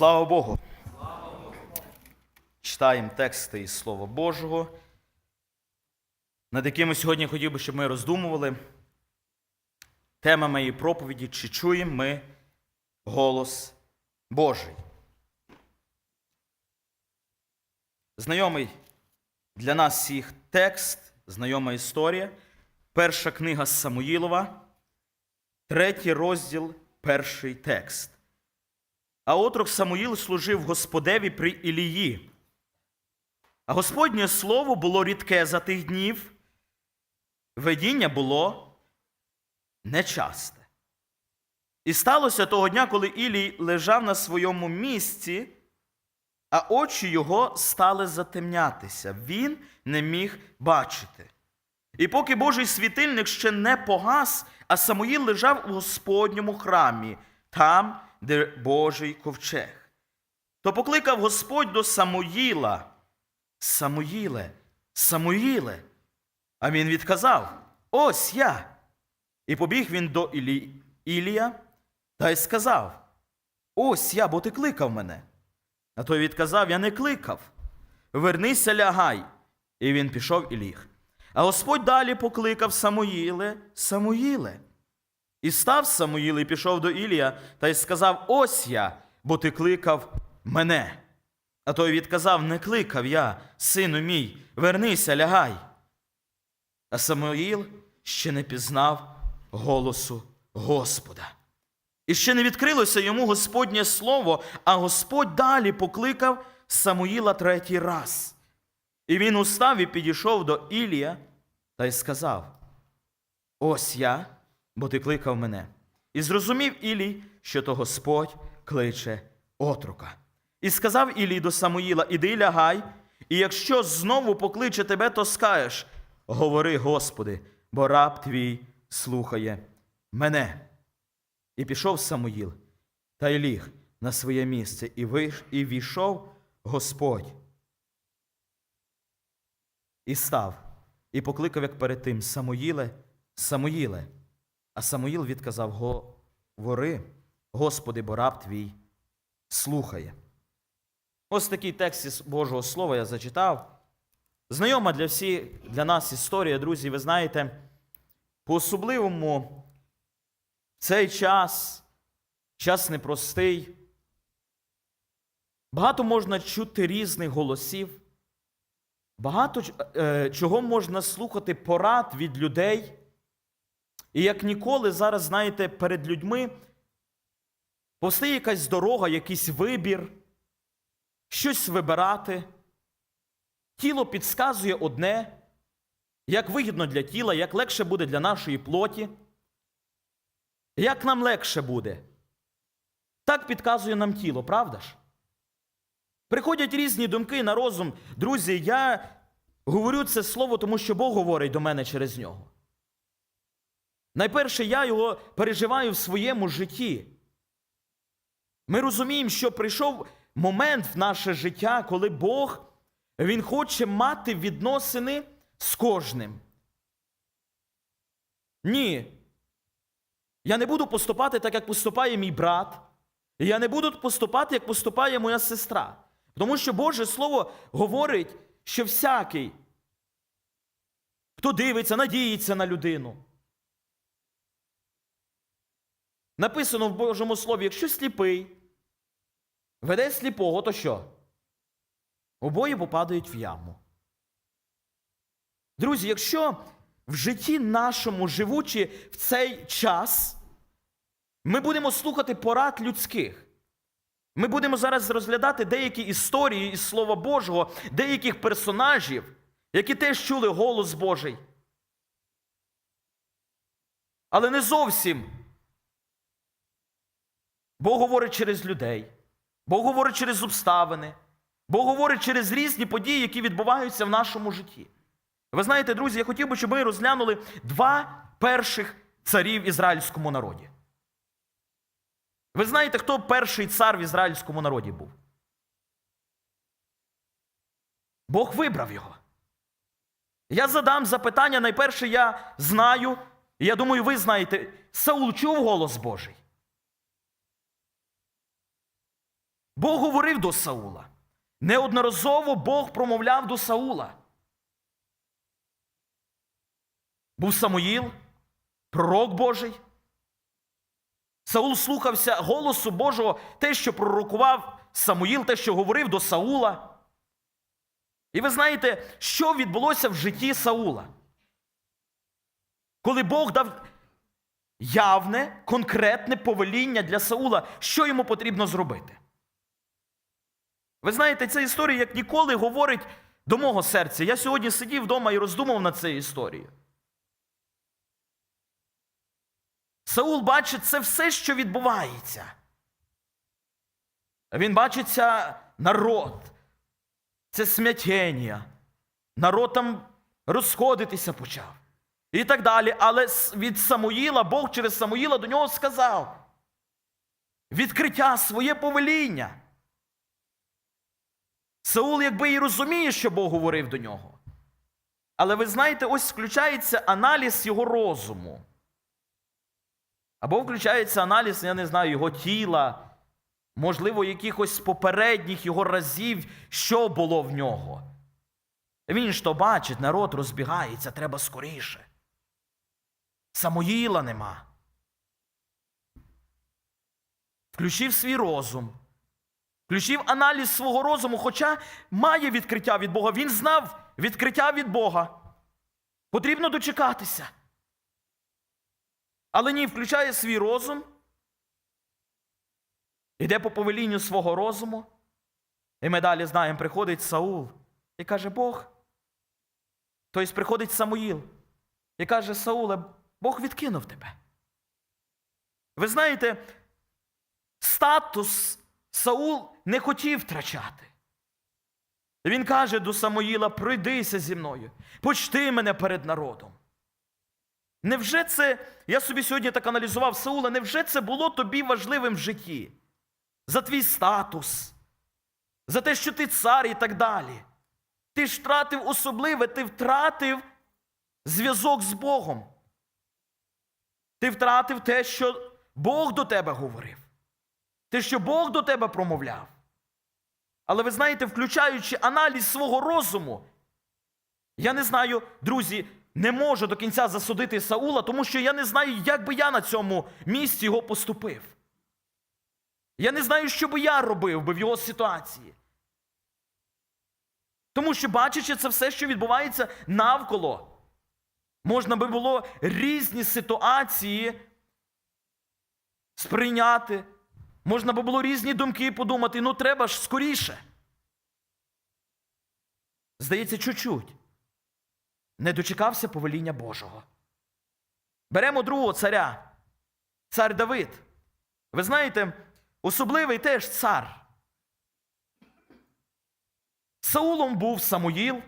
Слава Богу! Читаємо тексти із Слова Божого, над якими сьогодні хотів би, щоб ми роздумували. Тема моєї проповіді, чи чуємо ми голос Божий. Знайомий для нас всіх текст, знайома історія. Перша книга Самуїлова, третій розділ, перший текст. А отрок Самуїл служив Господеві при Ілії. А Господнє слово було рідке за тих днів, видіння було нечасте. І сталося того дня, коли Ілій лежав на своєму місці, а очі його стали затемнятися. Він не міг бачити. І поки Божий світильник ще не погас, а Самуїл лежав у Господньому храмі, там, де Божий ковчег. То покликав Господь до Самуїла. Самуїле, Самуїле. А він відказав: Ось я. І побіг він до Ілі... Ілія та й сказав: Ось я, бо ти кликав мене. А той відказав: Я не кликав. Вернися, лягай. І він пішов і ліг. А Господь далі покликав Самуїле, Самуїле. І став Самуїл і пішов до Ілія та й сказав: Ось я, бо ти кликав мене. А той відказав: Не кликав я, сину мій, вернися, лягай. А Самуїл ще не пізнав голосу Господа. І ще не відкрилося йому Господнє слово, а Господь далі покликав Самуїла третій раз. І він устав і підійшов до Ілія та й сказав: Ось я, бо ти кликав мене. І зрозумів Ілій, що то Господь кличе отрука. І сказав Ілій до Самуїла: Іди лягай, і якщо знову покличе тебе, то скажеш: Говори, Господи, бо раб твій слухає мене. І пішов Самуїл, та й ліг на своє місце, і виш, і війшов Господь. І став, і покликав, як перед тим, Самуїле, Самуїле. А Самуїл відказав: Говори, Господи, бо раб твій слухає. Ось такий текст із Божого Слова я зачитав. Знайома для всіх, для нас історія, друзі, ви знаєте, по-особливому цей час, час непростий. Багато можна чути різних голосів, багато е, чого можна слухати порад від людей. І як ніколи, зараз, знаєте, перед людьми постає якась дорога, якийсь вибір, щось вибирати. Тіло підсказує одне, як вигідно для тіла, як легше буде для нашої плоті. Як нам легше буде? Так підказує нам тіло, правда ж? Приходять різні думки на розум. Друзі, я говорю це слово, тому що Бог говорить до мене через нього. Найперше, я його переживаю в своєму житті. Ми розуміємо, що прийшов момент в наше життя, коли Бог Він хоче мати відносини з кожним. Ні. Я не буду поступати так, як поступає мій брат. І я не буду поступати, як поступає моя сестра. Тому що Боже Слово говорить, що всякий, хто дивиться, надіється на людину. Написано в Божому Слові, якщо сліпий веде сліпого, то що? Обоє попадають в яму. Друзі, якщо в житті нашому, живучи в цей час, ми будемо слухати порад людських. Ми будемо зараз розглядати деякі історії із Слова Божого, деяких персонажів, які теж чули голос Божий. Але не зовсім. Бог говорить через людей, Бог говорить через обставини, Бог говорить через різні події, які відбуваються в нашому житті. Ви знаєте, друзі, я хотів би, щоб ми розглянули два перших царів в ізраїльському народі. Ви знаєте, хто перший цар в ізраїльському народі був? Бог вибрав його. Я задам запитання, найперше я знаю, і я думаю, ви знаєте, Саул чув голос Божий. Бог говорив до Саула. Неодноразово Бог промовляв до Саула. Був Самуїл, пророк Божий. Саул слухався голосу Божого, те, що пророкував Самуїл, те, що говорив до Саула. І ви знаєте, що відбулося в житті Саула? Коли Бог дав явне, конкретне повеління для Саула, що йому потрібно зробити. Ви знаєте, ця історія, як ніколи, говорить до мого серця. Я сьогодні сидів вдома і роздумав над цією історією. Саул бачить це все, що відбувається. Він бачиться народ, це смятєння. Народ там розходитися почав. І так далі. Але від Самуїла, Бог через Самуїла до нього сказав. Відкриття своє повеління. Саул, якби і розуміє, що Бог говорив до нього. Але ви знаєте, ось включається аналіз його розуму. Або включається аналіз, я не знаю, його тіла, можливо, якихось попередніх його разів, що було в нього. Він ж то бачить, народ розбігається, треба скоріше. Самоїла нема. Включив свій розум, включив аналіз свого розуму, хоча має відкриття від Бога. Він знав відкриття від Бога. Потрібно дочекатися. Але ні, включає свій розум, іде по повелінню свого розуму. І ми далі знаємо, приходить Саул і каже, Бог. Тобто приходить Самуїл і каже, Сауле, Бог відкинув тебе. Ви знаєте, статус Саул не хотів втрачати. Він каже до Самуїла: пройдися зі мною, почти мене перед народом. Невже це, я собі сьогодні так аналізував Саула, невже це було тобі важливим в житті? За твій статус, за те, що ти цар і так далі. Ти ж втратив особливе, ти втратив зв'язок з Богом. Ти втратив те, що Бог до тебе говорив, те, що Бог до тебе промовляв. Але ви знаєте, включаючи аналіз свого розуму, я не знаю, друзі, не можу до кінця засудити Саула, тому що я не знаю, як би я на цьому місці його поступив. Я не знаю, що би я робив би в його ситуації. Тому що, бачачи це все, що відбувається навколо, можна би було різні ситуації сприйняти. Можна би було різні думки подумати, ну треба ж скоріше. Здається, чуть-чуть. Не дочекався повеління Божого. Беремо другого царя, цар Давид. Ви знаєте, особливий теж цар. Саулом був Самуїл.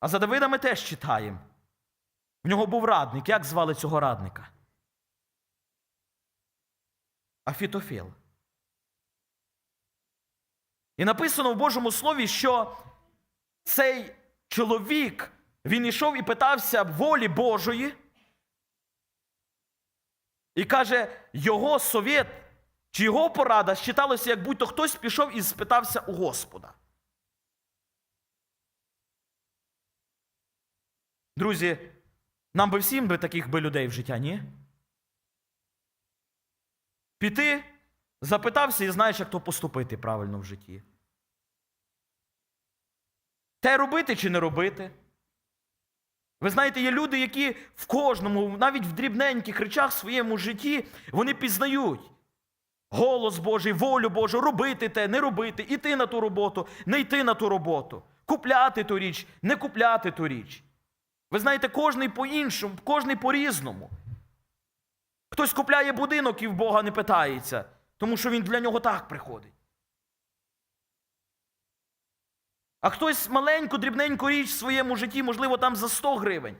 А за Давида ми теж читаємо. В нього був радник. Як звали цього радника? Афітофіл. І написано в Божому Слові, що цей чоловік, він йшов і питався волі Божої. І каже, його совєт чи його порада считалося, як будь-то хтось пішов і спитався у Господа. Друзі, нам би всім би таких би людей в життя, ні? Піти, запитався і знаєш, як то поступити правильно в житті. Те робити чи не робити. Ви знаєте, є люди, які в кожному, навіть в дрібненьких речах в своєму житті, вони пізнають голос Божий, волю Божу, робити те, не робити, іти на ту роботу, не йти на ту роботу, купляти ту річ, не купляти ту річ. Ви знаєте, кожний по-іншому, кожний по-різному. Хтось купляє будинок і в Бога не питається, тому що він для нього так приходить. А хтось маленьку, дрібненьку річ в своєму житті, можливо, там за 100 гривень.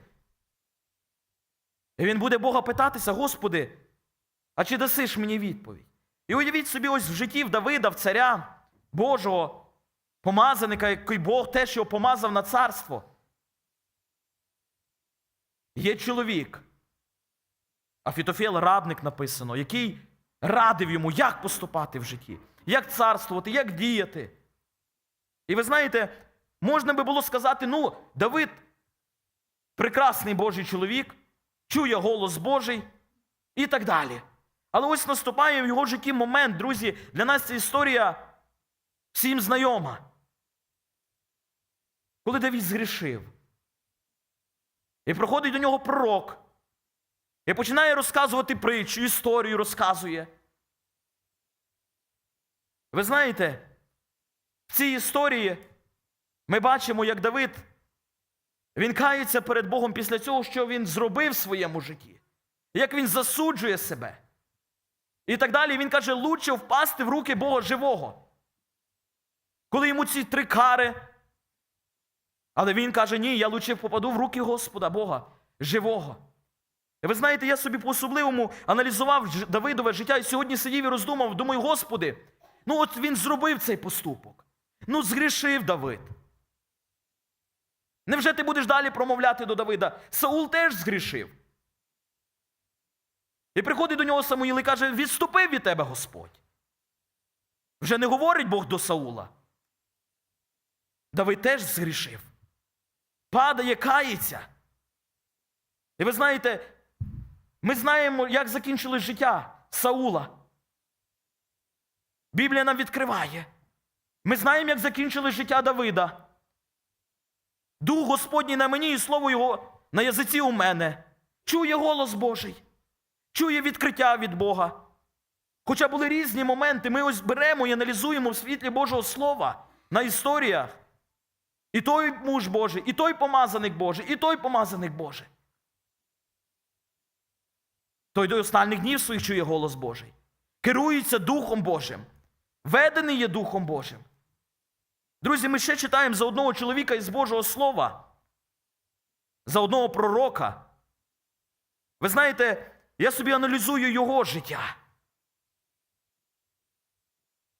І він буде Бога питатися, Господи, а чи дасиш мені відповідь? І уявіть собі, ось в житті в Давида, в царя Божого, помазаника, який Бог теж його помазав на царство. Є чоловік, Афітофіл радник написано, який радив йому, як поступати в житті, як царствувати, як діяти. І ви знаєте, можна би було сказати: ну, Давид прекрасний Божий чоловік, чує голос Божий і так далі. Але ось наступає в його житті момент, друзі, для нас ця історія всім знайома. Коли Давид згрішив. І приходить до нього пророк. І починає розказувати притчу, історію розказує. Ви знаєте, в цій історії ми бачимо, як Давид він кається перед Богом після цього, що він зробив в своєму житті, як він засуджує себе. І так далі він каже, лучше впасти в руки Бога живого. Коли йому ці три кари. Але він каже, ні, я лучше попаду в руки Господа Бога живого. Ви знаєте, я собі по-особливому аналізував Давидове життя і сьогодні сидів і роздумав, думаю, Господи, ну от він зробив цей поступок. Ну, згрішив Давид. Невже ти будеш далі промовляти до Давида? Саул теж згрішив. І приходить до нього Самуїл і каже: відступив від тебе Господь. Вже не говорить Бог до Саула. Давид теж згрішив. Падає, кається. І ви знаєте, ми знаємо, як закінчилось життя Саула. Біблія нам відкриває. Ми знаємо, як закінчилось життя Давида. Дух Господній на мені і слово Його на язиці у мене. Чує голос Божий, чує відкриття від Бога. Хоча були різні моменти, ми ось беремо і аналізуємо в світлі Божого Слова на історіях. І той муж Божий, і той помазаник Божий, і той помазаник Божий. Той до останніх днів своїх чує голос Божий. Керується Духом Божим. Ведений є Духом Божим. Друзі, ми ще читаємо за одного чоловіка із Божого Слова, за одного пророка. Ви знаєте, я собі аналізую його життя.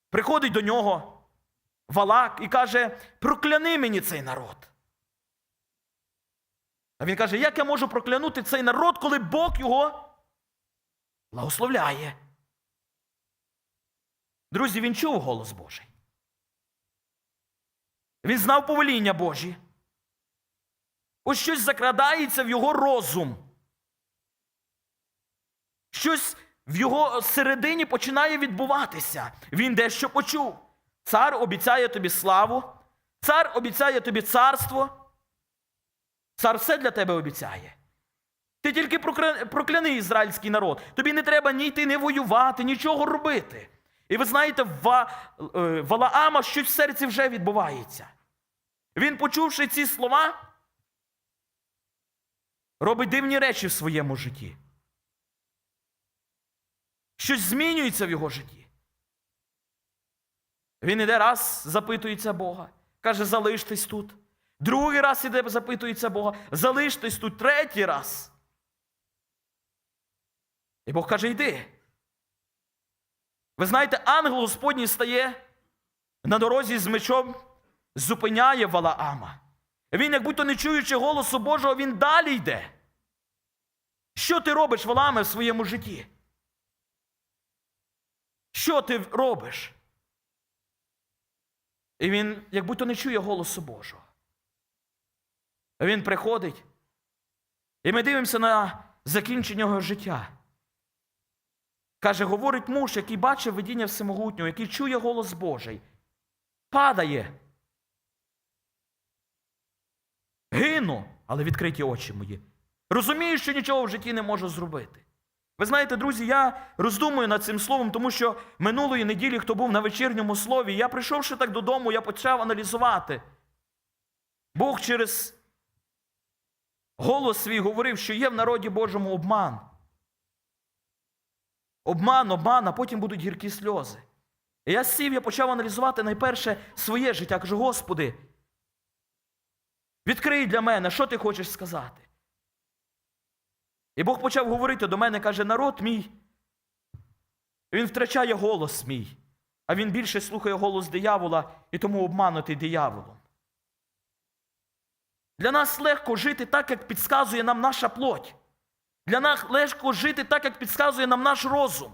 Приходить до нього Валак і каже: прокляни мені цей народ. А він каже, як я можу проклянути цей народ, коли Бог його благословляє? Друзі, він чув голос Божий. Він знав повеління Божі. Ось щось закрадається в його розум. Щось в його середині починає відбуватися. Він дещо почув. Цар обіцяє тобі славу, цар обіцяє тобі царство. Цар все для тебе обіцяє. Ти тільки прокляни ізраїльський народ. Тобі не треба ні йти, не воювати, нічого робити. І ви знаєте, в е, Валаама щось в серці вже відбувається. Він, почувши ці слова, робить дивні речі в своєму житті. Щось змінюється в його житті. Він іде раз, запитується Бога, каже, залиштесь тут. Другий раз іде, запитується Бога, залиштесь тут, третій раз. І Бог каже, йди. Ви знаєте, ангел Господній стає на дорозі з мечом, зупиняє Валаама. Він, як будь-то не чуючи голосу Божого, він далі йде. Що ти робиш, Валааме, в своєму житті? Що ти робиш? І він, як будь-то не чує голосу Божого. Він приходить, і ми дивимося на закінчення його життя. Каже, говорить муж, який бачив видіння всемогутнього, який чує голос Божий. Падає. Гину, але відкриті очі мої. Розумію, що нічого в житті не можу зробити. Ви знаєте, друзі, я роздумую над цим словом, тому що минулої неділі, хто був на вечірньому слові, я прийшовши так додому, я почав аналізувати. Бог через голос свій говорив, що є в народі Божому обман. Обман, обман, а потім будуть гіркі сльози. І я сів, я почав аналізувати найперше своє життя. Кажу, Господи, відкрий для мене, що ти хочеш сказати. І Бог почав говорити до мене, каже, народ мій, він втрачає голос мій, а він більше слухає голос диявола і тому обманутий дияволом. Для нас легко жити так, як підказує нам наша плоть. Для нас легко жити так, як підказує нам наш розум.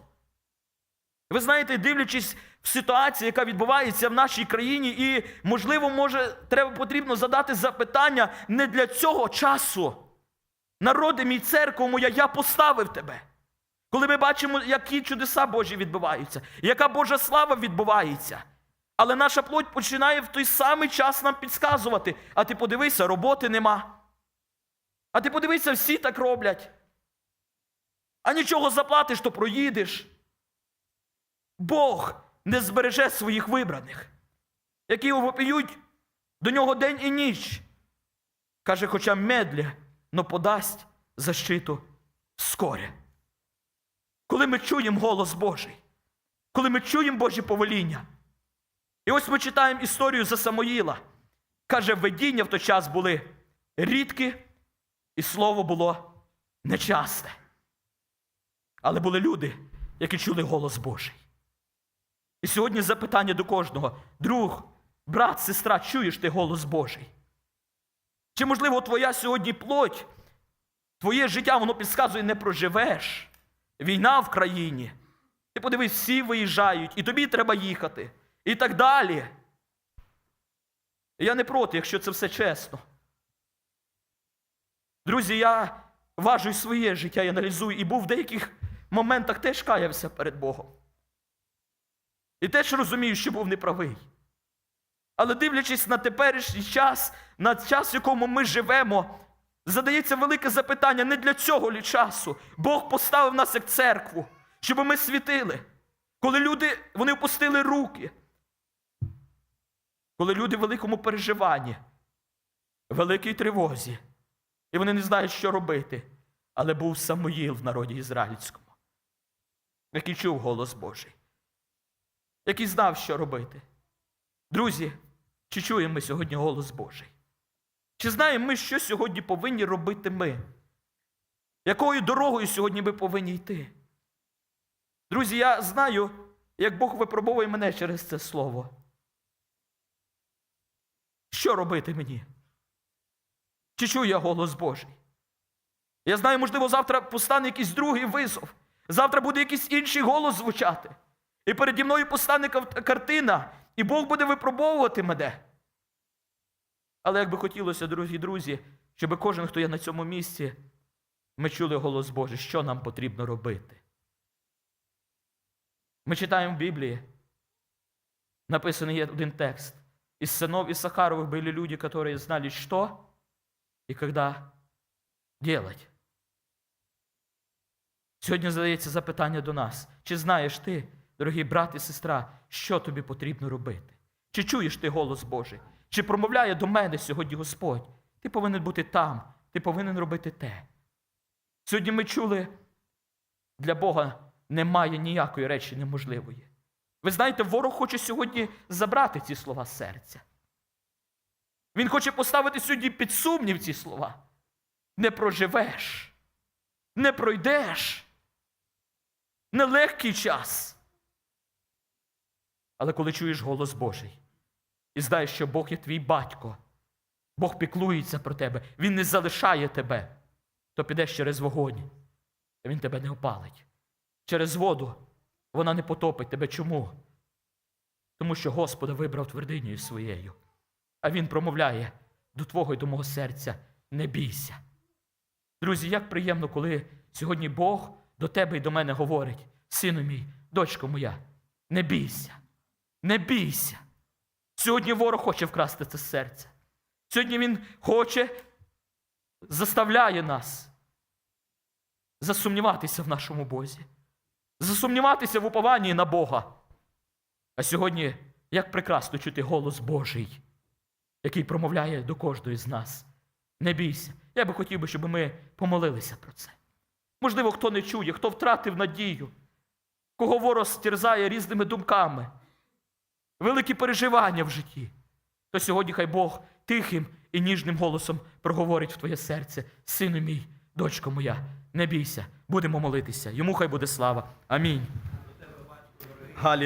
Ви знаєте, дивлячись в ситуацію, яка відбувається в нашій країні, і, можливо, може, треба потрібно задати запитання не для цього часу. Народи мій церква моя, я поставив тебе. Коли ми бачимо, які чудеса Божі відбуваються, яка Божа слава відбувається. Але наша плоть починає в той самий час нам підказувати. А ти подивися, роботи нема. А ти подивися, всі так роблять. А нічого заплатиш, то проїдеш. Бог не збереже своїх вибраних, які вопіють до нього день і ніч. Каже, хоча медля, но подасть защиту вскоре. Коли ми чуємо голос Божий, коли ми чуємо Божі повеління. І ось ми читаємо історію за Самоїла. Каже, видіння в той час були рідкі, і слово було нечасте. Але були люди, які чули голос Божий. І сьогодні запитання до кожного: друг, брат, сестра, чуєш ти голос Божий? Чи, можливо, твоя сьогодні плоть, твоє життя, воно підказує, не проживеш? Війна в країні. Ти подивись, всі виїжджають, і тобі треба їхати. І так далі. Я не проти, якщо це все чесно. Друзі, я важу своє життя і аналізую, і був в деяких моментах теж каявся перед Богом. І теж розумію, що був неправий. Але дивлячись на теперішній час, на час, в якому ми живемо, задається велике запитання не для цього лі часу. Бог поставив нас як церкву, щоб ми світили. Коли люди вони опустили руки, коли люди в великому переживанні, великій тривозі, і вони не знають, що робити. Але був Самуїл в народі ізраїльському, який чув голос Божий, який знав, що робити. Друзі, чи чуємо ми сьогодні голос Божий? Чи знаємо ми, що сьогодні повинні робити ми? Якою дорогою сьогодні ми повинні йти? Друзі, я знаю, як Бог випробовує мене через це слово. Що робити мені? Чи чую я голос Божий? Я знаю, можливо, завтра постане якийсь другий визов. Завтра буде якийсь інший голос звучати. І переді мною постане кав- картина, і Бог буде випробовувати мене. Але як би хотілося, дорогі друзі, щоб кожен, хто є на цьому місці, ми чули голос Божий, що нам потрібно робити. Ми читаємо в Біблії, написаний є один текст. Из сынов Исахаровых были люди, которые знали, что и когда делать. Сьогодні задається запитання до нас. Чи знаєш ти, дорогий брат і сестра, що тобі потрібно робити? Чи чуєш ти голос Божий? Чи промовляє до мене сьогодні Господь? Ти повинен бути там, ти повинен робити те. Сьогодні ми чули, для Бога немає ніякої речі неможливої. Ви знаєте, ворог хоче сьогодні забрати ці слова з серця. Він хоче поставити сьогодні під сумнів ці слова. Не проживеш, не пройдеш. Нелегкий час. Але коли чуєш голос Божий і знаєш, що Бог є твій батько, Бог піклується про тебе, Він не залишає тебе, то підеш через вогонь, а Він тебе не опалить. Через воду вона не потопить тебе. Чому? Тому що Господа вибрав твердинею своєю, а Він промовляє до твого і до мого серця: не бійся. Друзі, як приємно, коли сьогодні Бог до тебе і до мене говорить: сину мій, дочко моя, не бійся, не бійся. Сьогодні ворог хоче вкрасти це серце. Сьогодні він хоче, заставляє нас засумніватися в нашому Бозі, засумніватися в упованні на Бога. А сьогодні як прекрасно чути голос Божий, який промовляє до кожної з нас. Не бійся. Я би хотів би, щоб ми помолилися про це. Можливо, хто не чує, хто втратив надію, кого ворог стерзає різними думками, великі переживання в житті, то сьогодні хай Бог тихим і ніжним голосом проговорить в твоє серце, сину мій, дочко моя, не бійся, будемо молитися. Йому хай буде слава. Амінь.